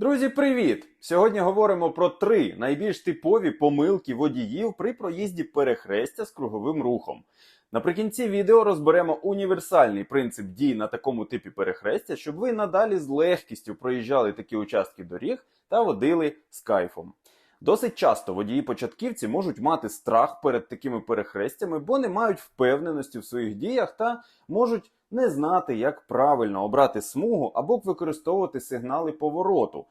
Друзі, привіт! Сьогодні говоримо про три найбільш типові помилки водіїв при проїзді перехрестя з круговим рухом. Наприкінці відео розберемо універсальний принцип дій на такому типі перехрестя, щоб ви надалі з легкістю проїжджали такі участки доріг та водили з кайфом. Досить часто водії-початківці можуть мати страх перед такими перехрестями, бо не мають впевненості в своїх діях та можуть не знати, як правильно обрати смугу або використовувати сигнали повороту.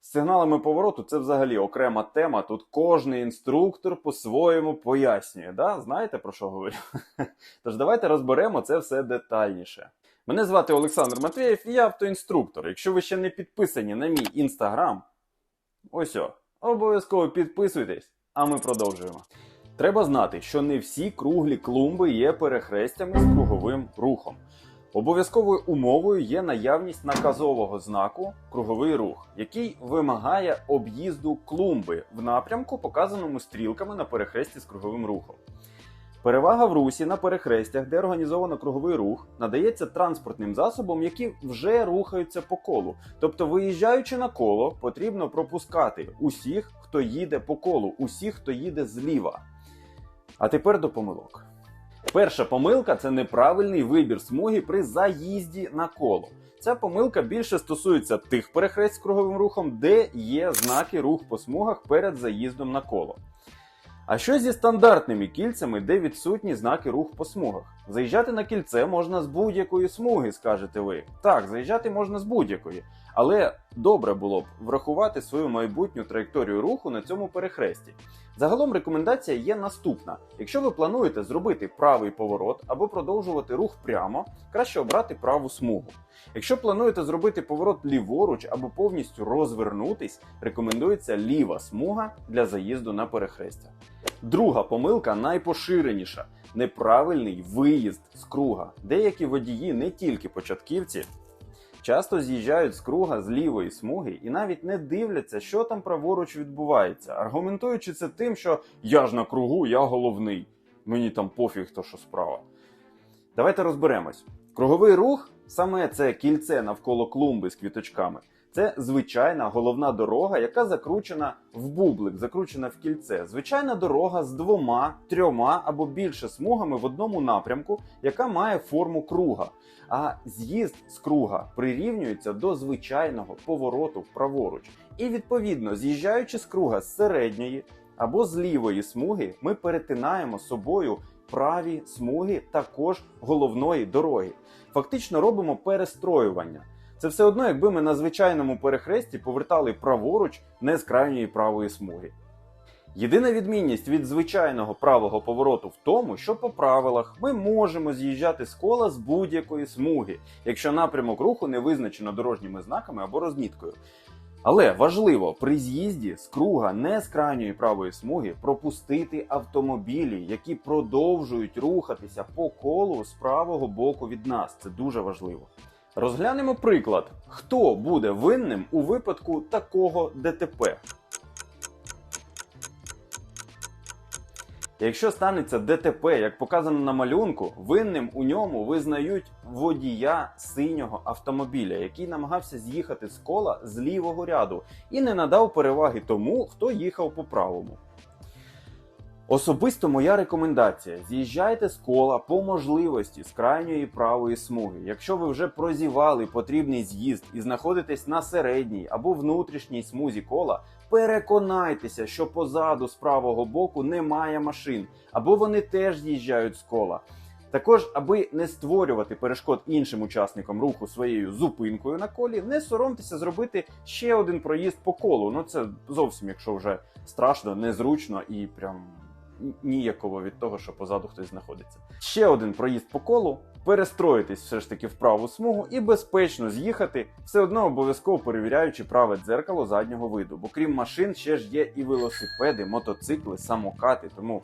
З сигналами повороту це взагалі окрема тема. Тут кожний інструктор по-своєму пояснює. Да? Знаєте про що говорю? Тож давайте розберемо це все детальніше. Мене звати Олександр Матвєєв і я автоінструктор. Якщо ви ще не підписані на мій інстаграм, ось о, обов'язково підписуйтесь, а ми продовжуємо. Треба знати, що не всі круглі клумби є перехрестями з круговим рухом. Обов'язковою умовою є наявність наказового знаку круговий рух, який вимагає об'їзду клумби в напрямку, показаному стрілками на перехресті з круговим рухом. Перевага в русі на перехрестях, де організовано круговий рух, надається транспортним засобам, які вже рухаються по колу. Тобто, виїжджаючи на коло, потрібно пропускати усіх, хто їде по колу, усіх, хто їде зліва. А тепер до помилок. Перша помилка це неправильний вибір смуги при заїзді на коло. Ця помилка більше стосується тих перехрест з круговим рухом, де є знаки рух по смугах перед заїздом на коло. А що зі стандартними кільцями, де відсутні знаки рух по смугах? Заїжджати на кільце можна з будь-якої смуги, скажете ви. Так, заїжджати можна з будь-якої. Але добре було б врахувати свою майбутню траєкторію руху на цьому перехресті. Загалом рекомендація є наступна: якщо ви плануєте зробити правий поворот або продовжувати рух прямо, краще обрати праву смугу. Якщо плануєте зробити поворот ліворуч або повністю розвернутись, рекомендується ліва смуга для заїзду на перехрестя. Друга помилка найпоширеніша неправильний виїзд з круга. Деякі водії, не тільки початківці, часто з'їжджають з круга з лівої смуги і навіть не дивляться, що там праворуч відбувається, аргументуючи це тим, що я ж на кругу, я головний. Мені там пофіг, хто що справа. Давайте розберемось. Круговий рух, саме це кільце навколо клумби з квіточками, це звичайна головна дорога, яка закручена в бублик, закручена в кільце. Звичайна дорога з двома, трьома або більше смугами в одному напрямку, яка має форму круга. А з'їзд з круга прирівнюється до звичайного повороту праворуч. І відповідно, з'їжджаючи з круга з середньої або з лівої смуги, ми перетинаємо собою праві смуги також головної дороги. Фактично робимо перестроювання. Це все одно, якби ми на звичайному перехресті повертали праворуч не з крайньої правої смуги. Єдина відмінність від звичайного правого повороту в тому, що по правилах ми можемо з'їжджати з кола з будь-якої смуги, якщо напрямок руху не визначено дорожніми знаками або розміткою. Але важливо при з'їзді з круга не з крайньої правої смуги пропустити автомобілі, які продовжують рухатися по колу з правого боку від нас. Це дуже важливо. Розглянемо приклад, хто буде винним у випадку такого ДТП. Якщо станеться ДТП, як показано на малюнку, винним у ньому визнають водія синього автомобіля, який намагався з'їхати з кола з лівого ряду і не надав переваги тому, хто їхав по правому. Особисто моя рекомендація: з'їжджайте з кола по можливості з крайньої правої смуги. Якщо ви вже прозівали потрібний з'їзд і знаходитесь на середній або внутрішній смузі кола, переконайтеся, що позаду з правого боку немає машин, або вони теж з'їжджають з кола. Також, аби не створювати перешкод іншим учасникам руху своєю зупинкою на колі, не соромтеся зробити ще один проїзд по колу. Ну це зовсім, якщо вже страшно, незручно і прям ніяково від того, що позаду хтось знаходиться. Ще один проїзд по колу, перестроїтись все ж таки в праву смугу і безпечно з'їхати, все одно обов'язково перевіряючи праве дзеркало заднього виду. Бо крім машин, ще ж є і велосипеди, мотоцикли, самокати. Тому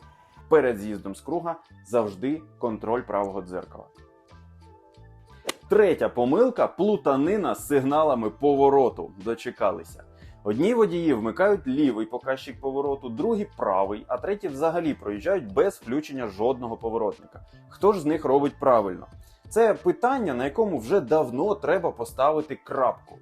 перед з'їздом з круга завжди контроль правого дзеркала. Третя помилка плутанина з сигналами повороту. Дочекалися. Одні водії вмикають лівий показчик повороту, другі правий, а треті взагалі проїжджають без включення жодного поворотника. Хто ж з них робить правильно? Це питання, на якому вже давно треба поставити крапку.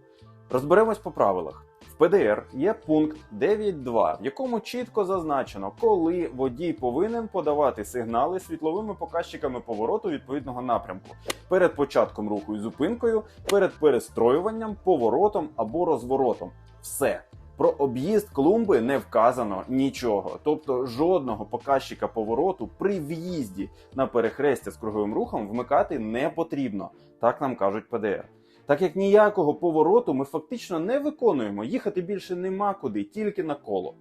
Розберемось по правилах. В ПДР є пункт 9.2, в якому чітко зазначено, коли водій повинен подавати сигнали світловими показчиками повороту відповідного напрямку перед початком руху і зупинкою, перед перестроюванням, поворотом або розворотом. Все. Про об'їзд клумби не вказано нічого, тобто жодного показчика повороту при в'їзді на перехрестя з круговим рухом вмикати не потрібно. Так нам кажуть ПДР. Так як ніякого повороту ми фактично не виконуємо, їхати більше нема куди, тільки на коло.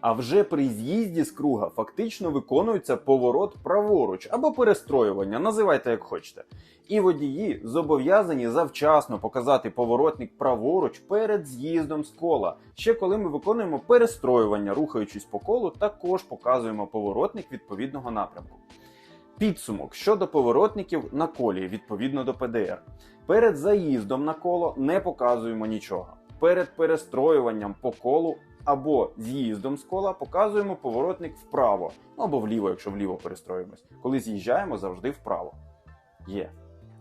А вже при з'їзді з круга фактично виконується поворот праворуч або перестроювання, називайте як хочете. І водії зобов'язані завчасно показати поворотник праворуч перед з'їздом з кола. Ще коли ми виконуємо перестроювання, рухаючись по колу, також показуємо поворотник відповідного напрямку. Підсумок щодо поворотників на колі відповідно до ПДР. Перед заїздом на коло не показуємо нічого. Перед перестроюванням по колу або з'їздом з кола показуємо поворотник вправо, ну або вліво, якщо вліво перестроїмось. Коли з'їжджаємо, завжди вправо. Є.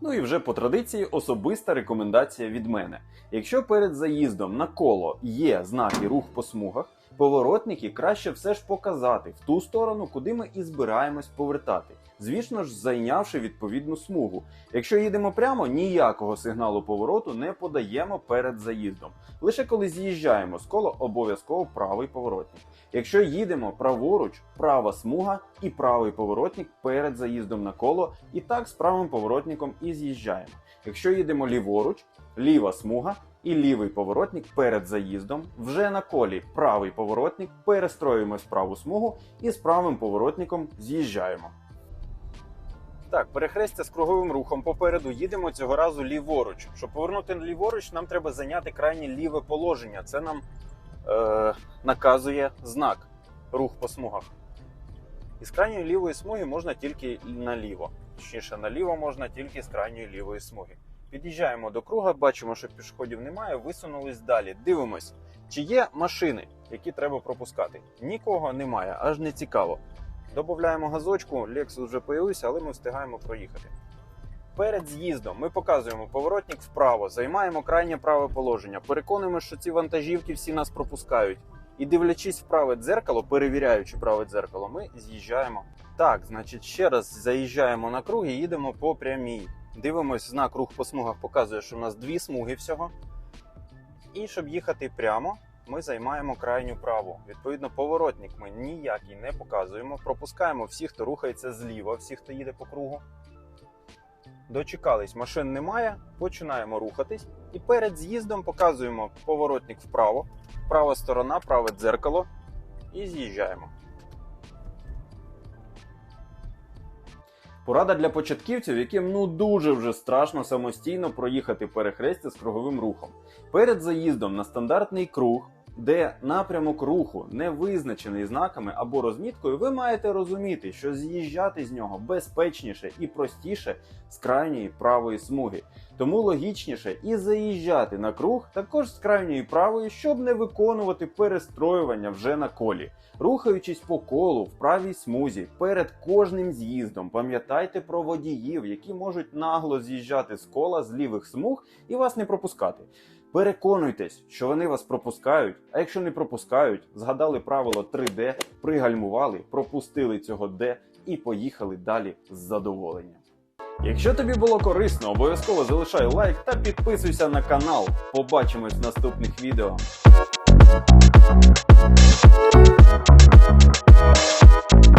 Ну і вже по традиції особиста рекомендація від мене. Якщо перед заїздом на коло є знаки рух по смугах, поворотники краще все ж показати в ту сторону, куди ми і збираємось повертати. Звісно ж, зайнявши відповідну смугу. Якщо їдемо прямо, ніякого сигналу повороту не подаємо перед заїздом. Лише коли з'їжджаємо з кола, обов'язково правий поворотник. Якщо їдемо праворуч, права смуга і правий поворотник перед заїздом на коло, і так з правим поворотником і з'їжджаємо. Якщо їдемо ліворуч, ліва смуга і лівий поворотник перед заїздом, вже на колі правий поворотник, перестроюємось в праву смугу і з правим поворотником з'їжджаємо. Так, перехрестя з круговим рухом попереду їдемо цього разу ліворуч. Щоб повернути ліворуч, нам треба зайняти крайнє ліве положення. Це нам е, наказує знак рух по смугах. Із крайньої лівої смуги можна тільки наліво. Точніше, наліво можна тільки з крайньої лівої смуги. Під'їжджаємо до круга, бачимо, що пішоходів немає, висунулись далі. Дивимось, чи є машини, які треба пропускати. Нікого немає, аж не цікаво. Додаємо газочку, Lexus вже появився, але ми встигаємо проїхати. Перед з'їздом ми показуємо поворотник вправо, займаємо крайнє праве положення, переконуємо, що ці вантажівки всі нас пропускають. І дивлячись в праве дзеркало, перевіряючи праве дзеркало, ми з'їжджаємо. Так, значить, ще раз заїжджаємо на круг і їдемо по прямій. Дивимось, знак рух по смугах показує, що в нас дві смуги всього. І щоб їхати прямо, ми займаємо крайню праву. Відповідно, поворотник ми ніякий не показуємо. Пропускаємо всіх, хто рухається зліва, всіх, хто їде по кругу. Дочекались, машин немає, починаємо рухатись. І перед з'їздом показуємо поворотник вправо, права сторона, праве дзеркало і з'їжджаємо. Порада для початківців, яким ну дуже вже страшно самостійно проїхати перехрестя з круговим рухом. Перед заїздом на стандартний круг, де напрямок руху не визначений знаками або розміткою, ви маєте розуміти, що з'їжджати з нього безпечніше і простіше з крайньої правої смуги. Тому логічніше і заїжджати на круг також з крайньої правої, щоб не виконувати перестроювання вже на колі. Рухаючись по колу в правій смузі перед кожним з'їздом, пам'ятайте про водіїв, які можуть нагло з'їжджати з кола з лівих смуг і вас не пропускати. Переконуйтесь, що вони вас пропускають. А якщо не пропускають, згадали правило 3D, пригальмували, пропустили цього D і поїхали далі з задоволенням. Якщо тобі було корисно, обов'язково залишай лайк та підписуйся на канал. Побачимось в наступних відео.